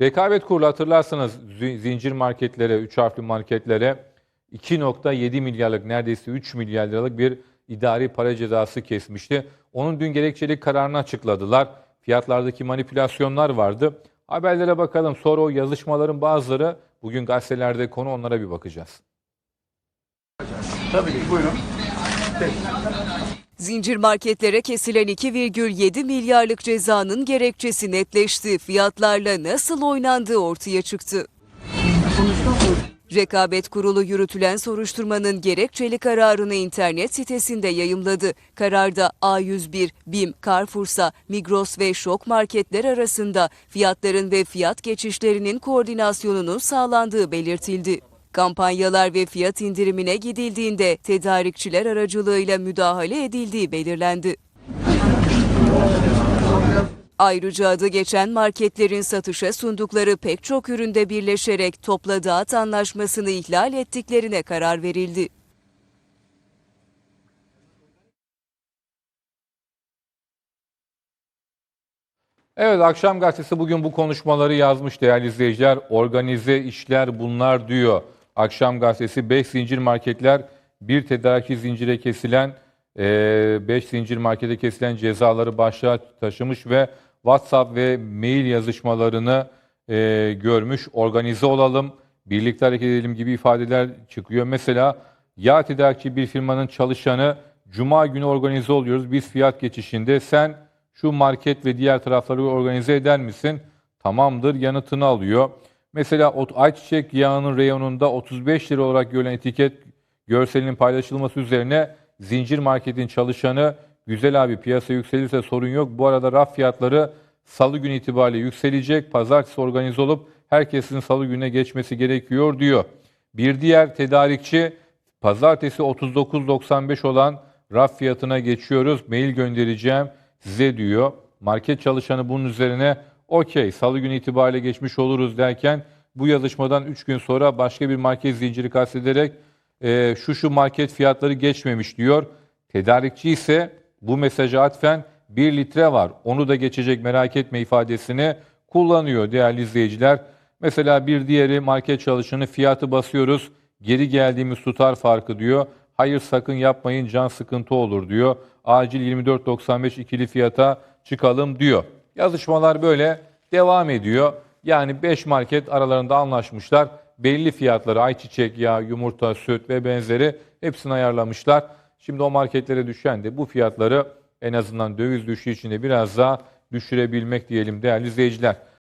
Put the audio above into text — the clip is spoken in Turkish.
Rekabet kurulu hatırlarsanız zi- zincir marketlere, 3 harfli marketlere 2.7 milyarlık neredeyse 3 milyar liralık bir idari para cezası kesmişti. Onun dün gerekçeli kararını açıkladılar. Fiyatlardaki manipülasyonlar vardı. Haberlere bakalım. Sonra o yazışmaların bazıları bugün gazetelerde konu onlara bir bakacağız. Tabii ki buyurun. Zincir marketlere kesilen 2,7 milyarlık cezanın gerekçesi netleşti. Fiyatlarla nasıl oynandığı ortaya çıktı. Rekabet Kurulu yürütülen soruşturmanın gerekçeli kararını internet sitesinde yayımladı. Kararda A101, BİM, Carrefour'sa, Migros ve Şok marketler arasında fiyatların ve fiyat geçişlerinin koordinasyonunun sağlandığı belirtildi. Kampanyalar ve fiyat indirimine gidildiğinde tedarikçiler aracılığıyla müdahale edildiği belirlendi. Ayrıca adı geçen marketlerin satışa sundukları pek çok üründe birleşerek topla dağıt anlaşmasını ihlal ettiklerine karar verildi. Evet Akşam Gazetesi bugün bu konuşmaları yazmış değerli izleyiciler. Organize işler bunlar diyor. Akşam Gazetesi 5 zincir marketler bir tedarikçi zincire kesilen 5 zincir markete kesilen cezaları başlığa taşımış ve WhatsApp ve mail yazışmalarını e, görmüş. Organize olalım, birlikte hareket edelim gibi ifadeler çıkıyor. Mesela ya tedarikçi bir firmanın çalışanı Cuma günü organize oluyoruz. Biz fiyat geçişinde sen şu market ve diğer tarafları organize eder misin? Tamamdır yanıtını alıyor. Mesela ayçiçek yağının reyonunda 35 lira olarak görülen etiket görselinin paylaşılması üzerine zincir marketin çalışanı güzel abi piyasa yükselirse sorun yok. Bu arada raf fiyatları salı günü itibariyle yükselecek. Pazartesi organize olup herkesin salı gününe geçmesi gerekiyor diyor. Bir diğer tedarikçi pazartesi 39.95 olan raf fiyatına geçiyoruz. Mail göndereceğim size diyor. Market çalışanı bunun üzerine okey salı günü itibariyle geçmiş oluruz derken bu yazışmadan 3 gün sonra başka bir market zinciri kastederek e, şu şu market fiyatları geçmemiş diyor. Tedarikçi ise bu mesaja atfen 1 litre var onu da geçecek merak etme ifadesini kullanıyor değerli izleyiciler. Mesela bir diğeri market çalışanı fiyatı basıyoruz geri geldiğimiz tutar farkı diyor. Hayır sakın yapmayın can sıkıntı olur diyor. Acil 24.95 ikili fiyata çıkalım diyor. Yazışmalar böyle devam ediyor. Yani 5 market aralarında anlaşmışlar. Belli fiyatları ayçiçek yağı, yumurta, süt ve benzeri hepsini ayarlamışlar. Şimdi o marketlere düşen de bu fiyatları en azından döviz düşüşü içinde biraz daha düşürebilmek diyelim değerli izleyiciler.